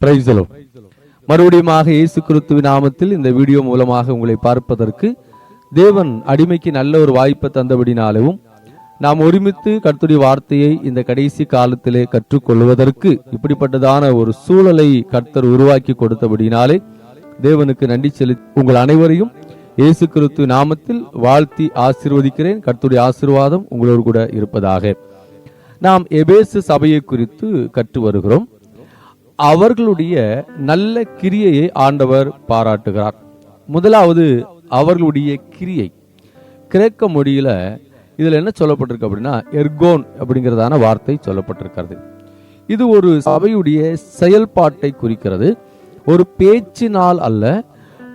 பிரைசலோ மறுபடியுமாக இயேசு கிறிஸ்துவின் நாமத்தில் இந்த வீடியோ மூலமாக உங்களை பார்ப்பதற்கு தேவன் அடிமைக்கு நல்ல ஒரு வாய்ப்பை தந்தபடினாலும் நாம் ஒருமித்து கர்த்துடைய வார்த்தையை இந்த கடைசி காலத்திலே கற்றுக்கொள்வதற்கு இப்படிப்பட்டதான ஒரு சூழலை கர்த்தர் உருவாக்கி கொடுத்தபடினாலே தேவனுக்கு நன்றி செலுத்தி உங்கள் அனைவரையும் இயேசு கிறிஸ்து நாமத்தில் வாழ்த்தி ஆசிர்வதிக்கிறேன். கர்த்துடைய ஆசீர்வாதம் உங்களோடு கூட இருப்பதாக. நாம் எபேசு சபையை குறித்து கற்று வருகிறோம். அவர்களுடைய நல்ல கிரியையை ஆண்டவர் பாராட்டுகிறார். முதலாவது அவர்களுடைய கிரியை. கிரேக்க மொழியில் இதில் என்ன சொல்லப்பட்டிருக்கு அப்படின்னா எர்கோன் அப்படிங்கிறதான வார்த்தை சொல்லப்பட்டிருக்கிறது. இது ஒரு சபையுடைய செயல்பாட்டை குறிக்கிறது. ஒரு பேச்சினால் அல்ல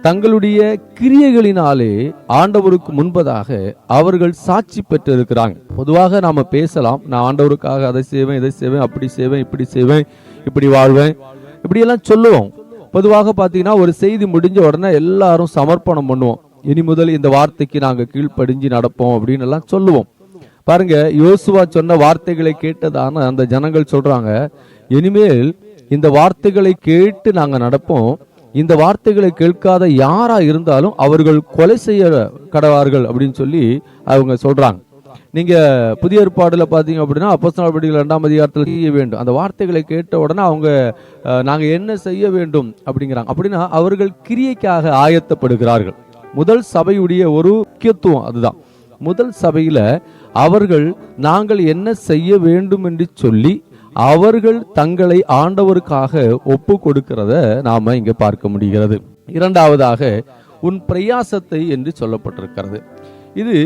தங்களுடைய கிரியைகளினாலே ஆண்டவருக்கு முன்பதாக அவர்கள் சாட்சி பெற்றிருக்கிறாங்க. பொதுவாக நாம பேசலாம் நான் ஆண்டவருக்காக அதை செய்வேன் இதை செய்வேன் அப்படி செய்வேன் இப்படி செய்வேன் இப்படி வாழ்வேன் இப்படியெல்லாம் சொல்லுவோம். பொதுவாக பார்த்தீங்கன்னா ஒரு செய்தி முடிஞ்ச உடனே எல்லாரும் சமர்ப்பணம் பண்ணுவோம். இனி முதல் இந்த வார்த்தைக்கு நாங்கள் கீழ்ப்படிஞ்சு நடப்போம் அப்படின்னு எல்லாம் சொல்லுவோம். பாருங்க யோசுவா சொன்ன வார்த்தைகளை கேட்டதான அந்த ஜனங்கள் சொல்றாங்க இனிமேல் இந்த வார்த்தைகளை கேட்டு நாங்கள் நடப்போம். இந்த வார்த்தைகளை கேட்காத யாரா இருந்தாலும் அவர்கள் கொலை செய்ய கடவார்கள் அப்படின்னு சொல்லி அவங்க சொல்றாங்க. நீங்க புதிய ஏற்பாடுல பாத்தீங்க அப்படின்னா அப்போஸ்தலர் ரெண்டாம் அதிகாரத்தில் செய்ய வேண்டும். அந்த வார்த்தைகளை கேட்ட உடனே அவங்க நாங்க என்ன செய்ய வேண்டும் அப்படிங்கிறாங்க. அப்படின்னா அவர்கள் கிரியைக்காக ஆயத்தப்படுகிறார்கள். முதல் சபையுடைய ஒரு முக்கியத்துவம் அதுதான். முதல் சபையில அவர்கள் நாங்கள் என்ன செய்ய வேண்டும் என்று சொல்லி அவர்கள் தங்களை ஆண்டவருக்காக ஒப்பு கொடுக்கிறத நாம இங்க பார்க்க முடிகிறது. இரண்டாவதாக உன் பிரயாசத்தை என்று சொல்லப்பட்டிருக்கிறது. இது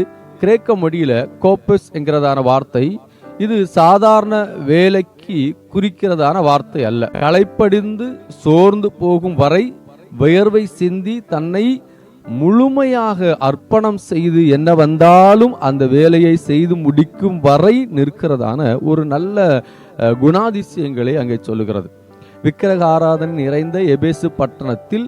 கிரேக்க மொழியில கோப்பஸ் என்கிறதான வார்த்தை. இது சாதாரண வேலைக்கு குறிக்கிறதான வார்த்தை அல்ல. களைப்படிந்து சோர்ந்து போகும் வரை வியர்வை சிந்தி தன்னை முழுமையாக அர்ப்பணம் செய்து என்ன வந்தாலும் அந்த வேலையை செய்து முடிக்கும் வரை நிற்கிறதான ஒரு நல்ல குணாதிசயங்களை அங்கே சொல்லுகிறது. விக்கிரக ஆராதனை நிறைந்த எபேசு பட்டணத்தில்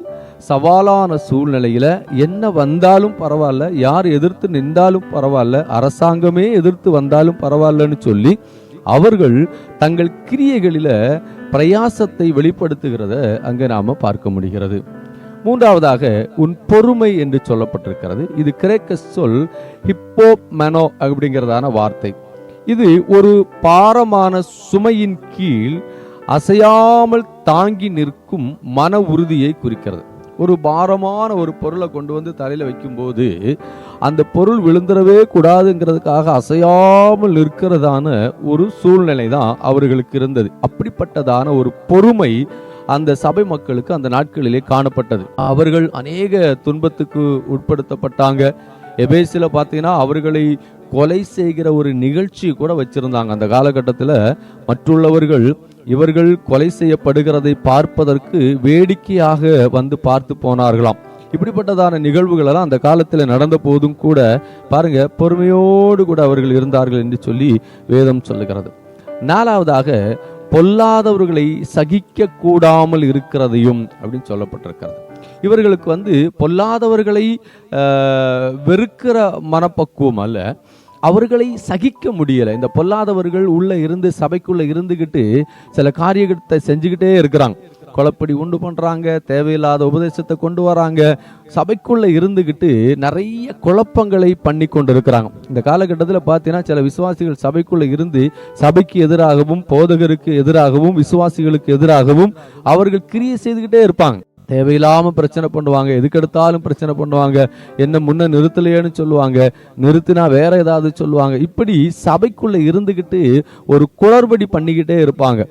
சவாலான சூழ்நிலையில என்ன வந்தாலும் பரவாயில்ல யார் எதிர்த்து நின்றாலும் பரவாயில்ல அரசாங்கமே எதிர்த்து வந்தாலும் பரவாயில்லன்னு சொல்லி அவர்கள் தங்கள் கிரியைகளில பிரயாசத்தை வெளிப்படுத்துகிறத அங்கே நாம பார்க்க முடிகிறது. மூன்றாவதாக உன் பொறுமை என்று சொல்லப்பட்டிருக்கிறது. இது கிரேக்க சொல் ஹிப்போ மெனோ அப்படிங்கிறதான வார்த்தை. இது ஒரு பாரமான சுமையின் கீழ் அசையாமல் தாங்கி நிற்கும் மன உறுதியை குறிக்கிறது. ஒரு பாரமான ஒரு பொருளை கொண்டு வந்து தலையில் வைக்கும்போது அந்த பொருள் விழுந்துடவே கூடாதுங்கிறதுக்காக அசையாமல் நிற்கிறதான ஒரு சூழ்நிலை தான் அவர்களுக்கு இருந்தது. அப்படிப்பட்டதான ஒரு பொறுமை அந்த சபை மக்களுக்கு அந்த நாட்களிலே காணப்பட்டது. அவர்கள் அநேக துன்பத்துக்கு உட்படுத்தப்பட்டாங்க. எபேசில பார்த்தீங்கன்னா அவர்களை கொலை செய்கிற ஒரு நிகழ்ச்சி கூட வச்சிருந்தாங்க. அந்த காலகட்டத்தில் மற்றுள்ளவர்கள் இவர்கள் கொலை செய்யப்படுகிறதை பார்ப்பதற்கு வேடிக்கையாக வந்து பார்த்து போனார்களாம். இப்படிப்பட்டதான நிகழ்வுகள் எல்லாம் அந்த காலத்தில் நடந்த போதும் கூட பாருங்க பொறுமையோடு கூட அவர்கள் இருந்தார்கள் என்று சொல்லி வேதம் சொல்லுகிறது. நாலாவதாக பொல்லாதவர்களை சகிக்க கூடாமல் இருக்கிறதையும் அப்படின்னு சொல்லப்பட்டிருக்கிறது. இவர்களுக்கு வந்து பொல்லாதவர்களை வெறுக்கிற மனப்பக்குவம் அல்ல அவர்களை சகிக்க முடியலை. இந்த பொல்லாதவர்கள் உள்ளே இருந்து சபைக்குள்ளே இருந்துக்கிட்டு சில காரியத்தை செஞ்சுக்கிட்டே இருக்கிறாங்க. குழப்படி உண்டு பண்ணுறாங்க தேவையில்லாத உபதேசத்தை கொண்டு வராங்க. சபைக்குள்ளே இருந்துக்கிட்டு நிறைய குழப்பங்களை பண்ணி கொண்டு இருக்கிறாங்க இந்த காலகட்டத்தில் பார்த்தீங்கன்னா சில விசுவாசிகள் சபைக்குள்ளே இருந்து சபைக்கு எதிராகவும் போதகருக்கு எதிராகவும் விசுவாசிகளுக்கு எதிராகவும் அவர்கள் கிரியை செய்துக்கிட்டே இருப்பாங்க. தேவையில்லாமல் பிரச்சனை பண்ணுவாங்க. எதுக்கெடுத்தாலும் பிரச்சனை பண்ணுவாங்க. என்ன முன்ன நிறுத்தலையேன்னு சொல்லுவாங்க. நிறுத்தினா வேற ஏதாவது சொல்லுவாங்க. இப்படி சபைக்குள்ளே இருந்துக்கிட்டு ஒரு குளறுபடி பண்ணிக்கிட்டே இருப்பாங்க.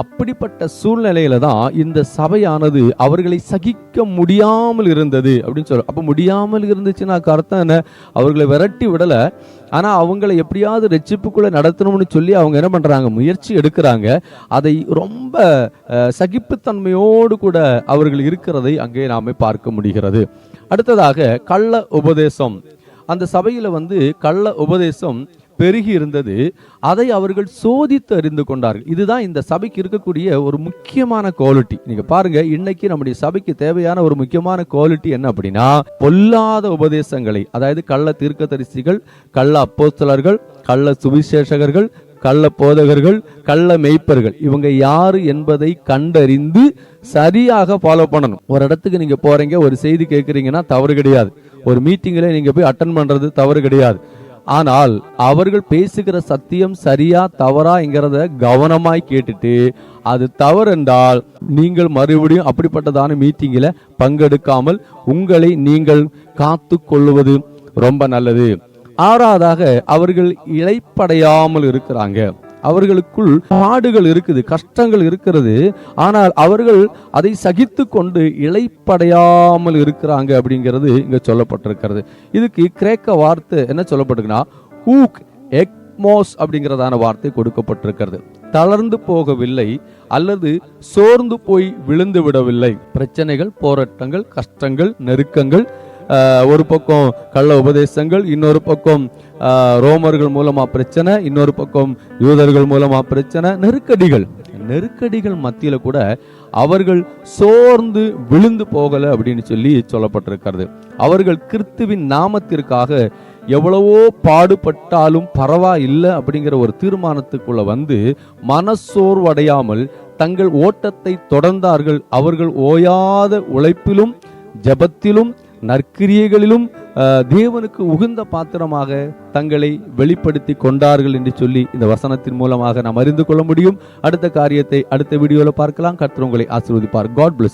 அப்படிப்பட்ட சூழ்நிலையில தான் இந்த சபையானது அவர்களை சகிக்க முடியாமல் இருந்தது அப்படின்னு சொல்ல அப்ப முடியாமல் இருந்துச்சுன்னா அர்த்தம் என்ன? அவர்களை விரட்டி விடல. ஆனா அவங்களை எப்படியாவது ரெச்சிப்புக்குள்ள நடத்தணும்னு சொல்லி அவங்க என்ன பண்றாங்க? முயற்சி எடுக்கிறாங்க. அதை ரொம்ப சகிப்புத்தன்மையோடு கூட அவர்கள் இருக்கிறதை அங்கே நாம பார்க்க முடிகிறது. அடுத்ததாக கள்ள உபதேசம். அந்த சபையில வந்து கள்ள உபதேசம் பெருகி இருந்தது அதை அவர்கள் சோதித்து அறிந்து கொண்டார்கள். இதுதான் இந்த சபைக்கு இருக்கக்கூடிய ஒரு முக்கியமான குவாலிட்டி நீங்க பாருங்க இன்னைக்கு நம்முடைய சபைக்கு தேவையான ஒரு முக்கியமான குவாலிட்டி என்ன அப்படின்னா பொல்லாத உபதேசங்களை அதாவது கள்ள தீர்க்கதரிசிகள் கள்ள அப்போஸ்தலர்கள் கள்ள சுவிசேஷகர்கள் கள்ள போதகர்கள் கள்ள மெய்ப்பர்கள் இவங்க யாரு என்பதை கண்டறிந்து சரியாக ஃபாலோ பண்ணணும். ஒரு இடத்துக்கு நீங்க போறீங்க ஒரு செய்தி கேட்குறீங்கன்னா தவறு கிடையாது. ஒரு மீட்டிங்கில் நீங்க போய் அட்டன் பண்றது தவறு கிடையாது. ஆனால் அவர்கள் பேசுகிற சத்தியம் சரியா தவறாங்கிறத கவனமாய் கேட்டுட்டு அது தவறென்றால் நீங்கள் மறுபடியும் அப்படிப்பட்டதான மீட்டிங்கில் பங்கெடுக்காமல் உங்களை நீங்கள் காத்து கொள்ளுவது ரொம்ப நல்லது. ஆறாவதாக அவர்கள் இழைப்படையாமல் இருக்கிறாங்க. அவர்களுக்குள் பாடுகள் இருக்குது கஷ்டங்கள் இருக்கிறது. ஆனால் அவர்கள் அதை சகித்து கொண்டு இழைப்படையாமல் இருக்கிறாங்க அப்படிங்கிறது இங்க சொல்லப்பட்டிருக்கிறது. இதுக்கு கிரேக்க வார்த்தை என்ன சொல்லப்பட்டிருக்குன்னா ஹூக் எக்மோஸ் அப்படிங்கிறதான வார்த்தை கொடுக்கப்பட்டிருக்கிறது. தளர்ந்து போகவில்லை அல்லது சோர்ந்து போய் விழுந்து விடவில்லை. பிரச்சனைகள் போராட்டங்கள் கஷ்டங்கள் நெருக்கங்கள் ஒரு பக்கம் கள்ள உபதேசங்கள் இன்னொரு பக்கம் ரோமர்கள் மூலமா பிரச்சனை இன்னொரு பக்கம் யூதர்கள் மூலமா பிரச்சனை நெருக்கடிகள். நெருக்கடிகள் மத்தியில கூட அவர்கள் சோர்ந்து விழுந்து போகல அப்படின்னு சொல்லி சொல்லப்பட்டிருக்கிறது. அவர்கள் கிறிஸ்துவின் நாமத்திற்காக எவ்வளவோ பாடுபட்டாலும் பரவாயில்லை அப்படிங்கிற ஒரு தீர்மானத்துக்குள்ள வந்து மனசோர்வடையாமல் தங்கள் ஓட்டத்தை தொடர்ந்தார்கள். அவர்கள் ஓயாத உழைப்பிலும் ஜெபத்திலும் நற்கிரியைகளிலும் தேவனுக்கு உகந்த பாத்திரமாக தங்களை வெளிப்படுத்தி கொண்டார்கள் என்று சொல்லி இந்த வசனத்தின் மூலமாக நாம் அறிந்து கொள்ள முடியும். அடுத்த காரியத்தை அடுத்த வீடியோவில் பார்க்கலாம். கர்த்தர் உங்களை ஆசீர்வதிப்பார். God plus